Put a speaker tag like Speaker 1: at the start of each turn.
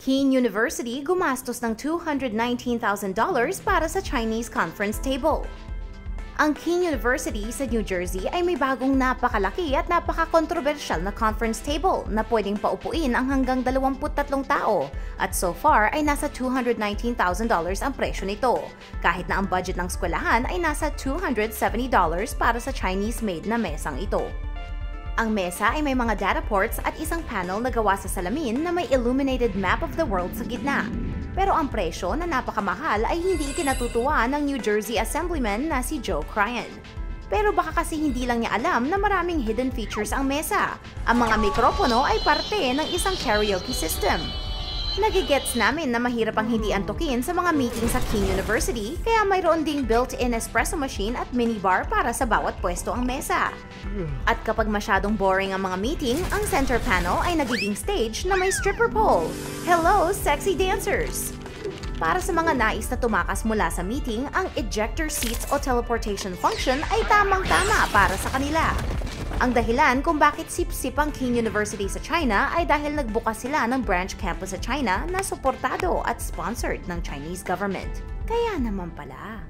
Speaker 1: Keene University gumastos ng $219,000 para sa Chinese conference table. Ang Keene University sa New Jersey ay may bagong napakalaki at napaka-controversial na conference table na pwedeng paupuin ang hanggang 23 tao at so far ay nasa $219,000 ang presyo nito, kahit na ang budget ng eskwelahan ay nasa $270 para sa Chinese-made na mesang ito. Ang mesa ay may mga data ports at isang panel na gawa sa salamin na may illuminated map of the world sa gitna. Pero ang presyo na napakamahal ay hindi ikinatutuwa ng New Jersey Assemblyman na si Joe Cryan. Pero baka kasi hindi lang niya alam na maraming hidden features ang mesa. Ang mga mikropono ay parte ng isang karaoke system. Nagigets namin na mahirap ang hindi antukin sa mga meeting sa King University, kaya mayroon ding built-in espresso machine at minibar para sa bawat pwesto ang mesa. At kapag masyadong boring ang mga meeting, ang center panel ay nagiging stage na may stripper pole. Hello, sexy dancers! Para sa mga nais na tumakas mula sa meeting, ang ejector seats o teleportation function ay tamang-tama para sa kanila. Ang dahilan kung bakit sip-sip ang King University sa China ay dahil nagbukas sila ng branch campus sa China na suportado at sponsored ng Chinese government. Kaya naman pala.